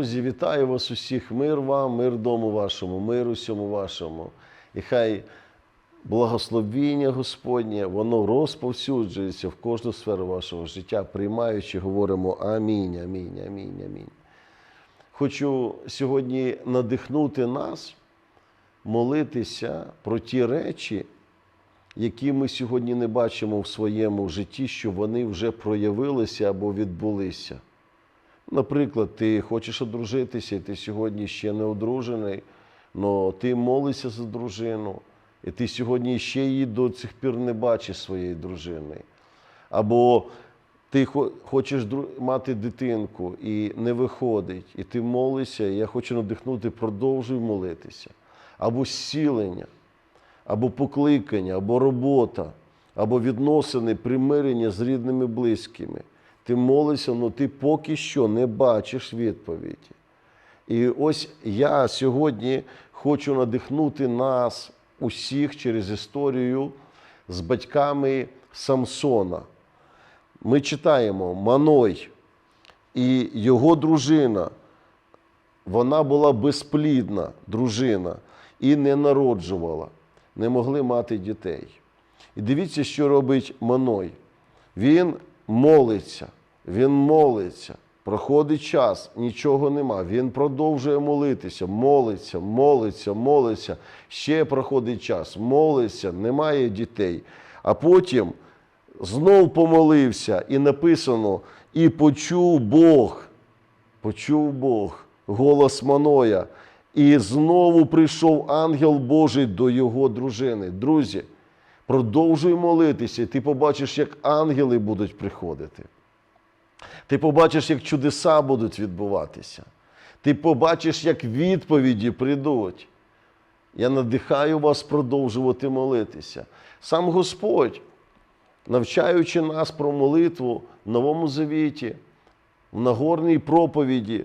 Друзі, вітаю вас усіх. Мир вам, мир дому вашому, мир усьому вашому. І хай благословіння Господнє, воно розповсюджується в кожну сферу вашого життя, приймаючи, говоримо амінь, амінь, амінь, амінь. Хочу сьогодні надихнути нас молитися про ті речі, які ми сьогодні не бачимо в своєму житті, що вони вже проявилися або відбулися. Наприклад, ти хочеш одружитися, і ти сьогодні ще не одружений, але ти молишся за дружину, і ти сьогодні ще її до цих пір не бачиш своєї дружини. Або ти хочеш мати дитинку і не виходить, і ти молишся, і я хочу надихнути, продовжуй молитися. Або зцілення, або покликання, або робота, або відносини, примирення з рідними близькими. Ти молишся, але ти поки що не бачиш відповіді. І ось я сьогодні хочу надихнути нас усіх через історію з батьками Самсона. Ми читаємо Маной і його дружина. Вона була безплідна дружина і не народжувала, не могли мати дітей. І дивіться, що робить Маной. Він молиться, він молиться. Проходить час, нічого нема. Він продовжує молитися, молиться, молиться, молиться. Ще проходить час, молиться, немає дітей. А потім знов помолився, і написано: і почув Бог, почув Бог голос Маноя. І знову прийшов ангел Божий до його дружини. Друзі, продовжуй молитися, і ти побачиш, як ангели будуть приходити. Ти побачиш, як чудеса будуть відбуватися. Ти побачиш, як відповіді прийдуть. Я надихаю вас продовжувати молитися. Сам Господь, навчаючи нас про молитву в Новому Завіті, в Нагорній проповіді,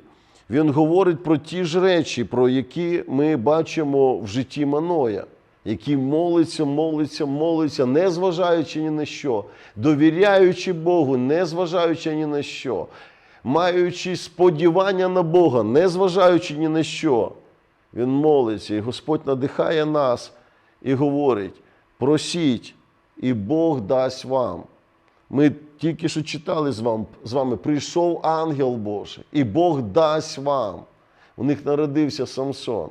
Він говорить про ті ж речі, про які ми бачимо в житті Маноя, який молиться, молиться, молиться, не зважаючи ні на що, довіряючи Богу, не зважаючи ні на що, маючи сподівання на Бога, не зважаючи ні на що. Він молиться, і Господь надихає нас і говорить: просіть, і Бог дасть вам. Ми тільки що читали з вами, з вами прийшов ангел Божий, і Бог дасть вам. У них народився Самсон.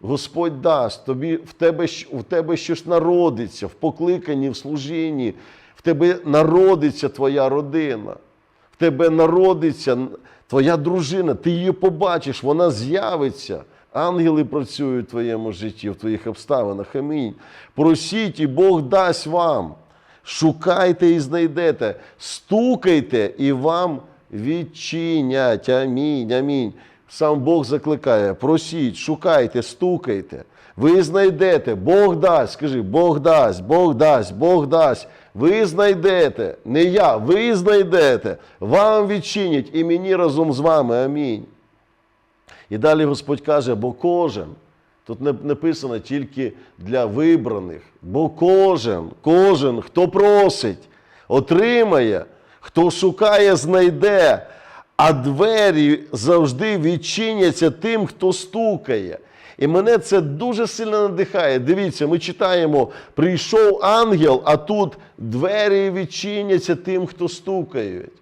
Господь дасть тобі в тебе, в тебе щось народиться в покликанні, в служінні, в тебе народиться твоя родина, в тебе народиться твоя дружина, ти її побачиш, вона з'явиться. Ангели працюють в твоєму житті, в твоїх обставинах. Амінь. Просіть, і Бог дасть вам. Шукайте і знайдете, стукайте, і вам відчинять. Амінь. Амінь. Сам Бог закликає: просіть, шукайте, стукайте. Ви знайдете, Бог дасть. Скажи, Бог дасть, Бог дасть, Бог дасть. Ви знайдете, не я, ви знайдете, вам відчинять і мені разом з вами. Амінь. І далі Господь каже, бо кожен, тут не написано тільки для вибраних, бо кожен, кожен, хто просить, отримає, хто шукає, знайде, а двері завжди відчиняться тим, хто стукає. І мене це дуже сильно надихає. Дивіться, ми читаємо: прийшов ангел, а тут двері відчиняться тим, хто стукають.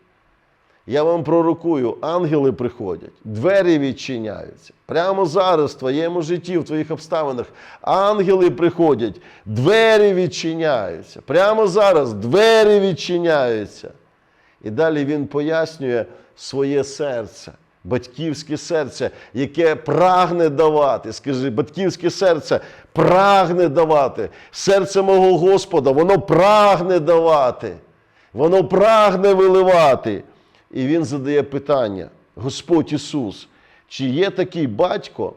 Я вам пророкую, ангели приходять, двері відчиняються. Прямо зараз в твоєму житті, в твоїх обставинах, ангели приходять, двері відчиняються. Прямо зараз двері відчиняються. І далі він пояснює своє серце, батьківське серце, яке прагне давати. Скажи, батьківське серце прагне давати. Серце мого Господа, воно прагне давати, воно прагне виливати. І він задає питання: Господь Ісус, чи є такий батько,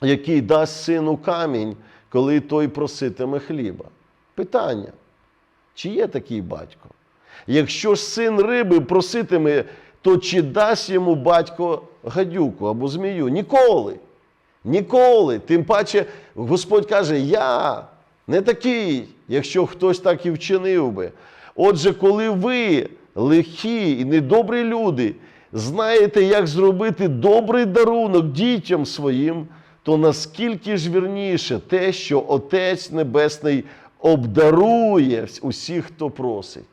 який дасть сину камінь, коли той проситиме хліба? Питання. Чи є такий батько? Якщо ж син риби проситиме, то чи дасть йому батько гадюку або змію? Ніколи. Ніколи. Тим паче, Господь каже, я не такий, якщо хтось так і вчинив би. Отже, коли ви лихі і недобрі люди, знаєте, як зробити добрий дарунок дітям своїм, то наскільки ж вірніше те, що Отець Небесний обдарує усіх, хто просить.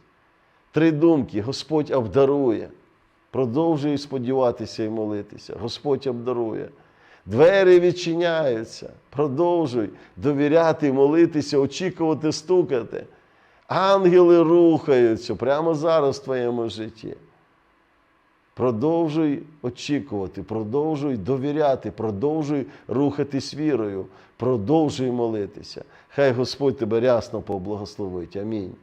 Три думки: Господь обдарує. Продовжуй сподіватися і молитися. Господь обдарує. Двері відчиняються. Продовжуй довіряти, молитися, очікувати, стукати. Ангели рухаються прямо зараз в твоєму житті. Продовжуй очікувати, продовжуй довіряти, продовжуй рухатись вірою, продовжуй молитися. Хай Господь тебе рясно поблагословить. Амінь.